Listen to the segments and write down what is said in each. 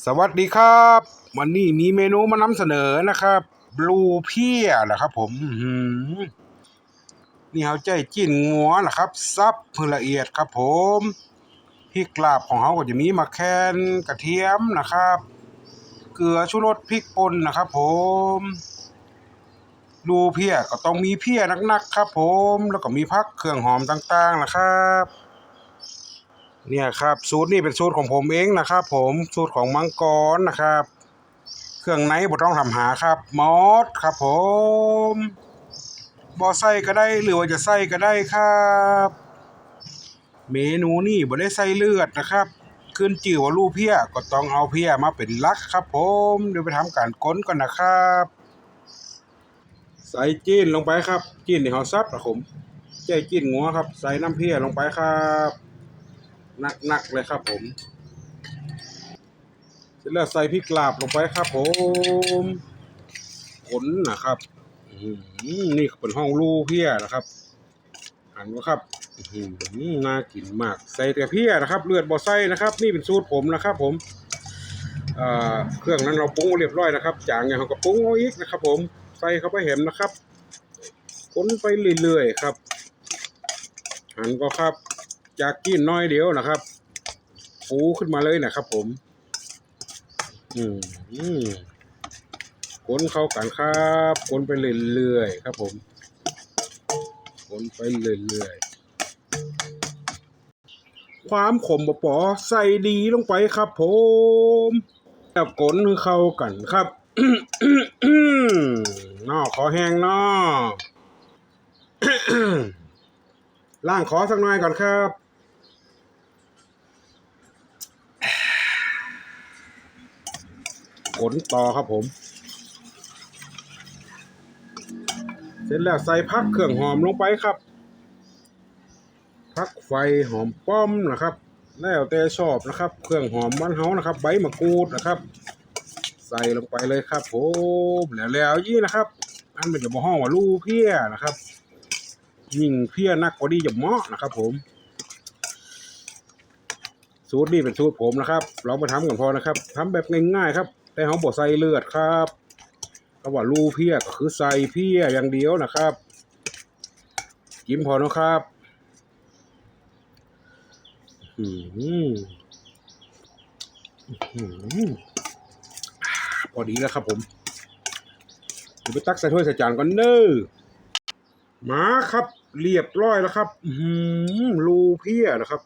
สวัสดีครับ วันนี้มีเมนูมานำเสนอนะครับบลูเพียนะครับผมนี่เขาใจจิ้นงัวนะครับ ซับเพื่อละเอียดครับผมพริกลาบของเขาก็จะมีมะแคนกระเทียมนะครับ เกลือชูรสพริกป่นนะครับ ผมบลูเพียก็ต้องมีเพียนักๆครับ ผม แล้วก็มีพักเครื่องหอมต่างๆนะครับ เนี่ยครับสูตรนี่เป็นสูตรของผมเองนะครับผมสูตรของมังกรนะครับ เครื่องในบ่ต้องทำหาครับมอสครับผมบ่ใส่ก็ได้หรือว่าจะใส่ก็ได้ครับ เมนูนี่บ่ได้ใส่เลือดนะครับขึ้นจื่อว่าลูกเพียก็ต้องเอาเพียมาเป็นลักครับผมเดี๋ยวไปทำการก้นก่อนนะครับใส่จีนลงไปครับจีนที่เขาซับนะผมใจจีนงัวครับ ใส่น้ำเพียลงไปครับ นักๆเลยครับผมเสร็จแล้วใส่พริกลาบลงไปครับผมขนนะครับอื้อหือนี่เป็นห้องลูเพี้ยนะครับหันว่าครับอื้อหือน่ากินมาก ใส่แต่เพี้ยนะครับ เลือดบ่ใส่นะครับ นี่เป็นสูตรผมนะครับ ผมเครื่องนั้นเราปรุงเรียบร้อยนะครับจางอย่างเราก็ปรุงเอาอีกนะครับ ผมใส่เข้าไปเห็นนะครับคนไปเรื่อยๆครับหันก็ครับ จากกินน้อยเดียวนะครับฟูขึ้นมาเลยนะครับ ผม อืมอืมคนเข้ากันครับคนไปเรื่อยๆครับ ผมคนไปเรื่อยๆความขมบปอใส่ดีลงไปครับ ผมแล้วกลนเข้ากันครับนอขอแห้งนอล่างขอสักหน่อยก่อนครับ ขนต่อครับผม เสร็จแล้วใส่พักเครื่องหอมลงไปครับ พักไฟหอมป้อมนะครับ แล้วแต่ชอบนะครับ เครื่องหอมบ้านเฮานะครับ ใบมะกรูดนะครับ ใส่ลงไปเลยครับผมแล้วแล้วยี่นะครับ อันเป็นจะมาห้องว่าลูเพี้ยนะครับ ยิ่งเพี้ยนักกว่าดีจะเหมาะนะครับ ผมสูตรนี้เป็นสูตรผมนะครับ ลองมาทำกันพอนะครับทำแบบง่ายๆครับ แต่เขาบอกใส่เลือดครับเพราว่าลูเพียก็คือใส่เพียอย่างเดียวนะครับกินพอนะครับอืมอืมพอดีแล้วครับผมเดี๋ยวไปตักใส่ถ้วยใส่จานก่อนเน้อมาครับ เรียบร้อยแล้วครับ อืมลูเพียนะครับ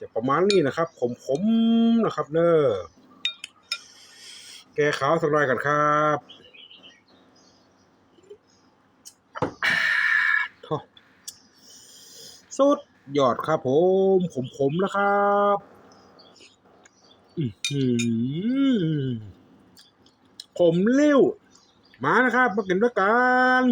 จะประมาณนี้นะครับ ขมๆนะครับ เนอ แกขาวสักหน่อยกันครับทอสุดยอดครับผมขมขมแล้วครับอือหือขมเลี้ยวมานะครับ มากินด้วยกัน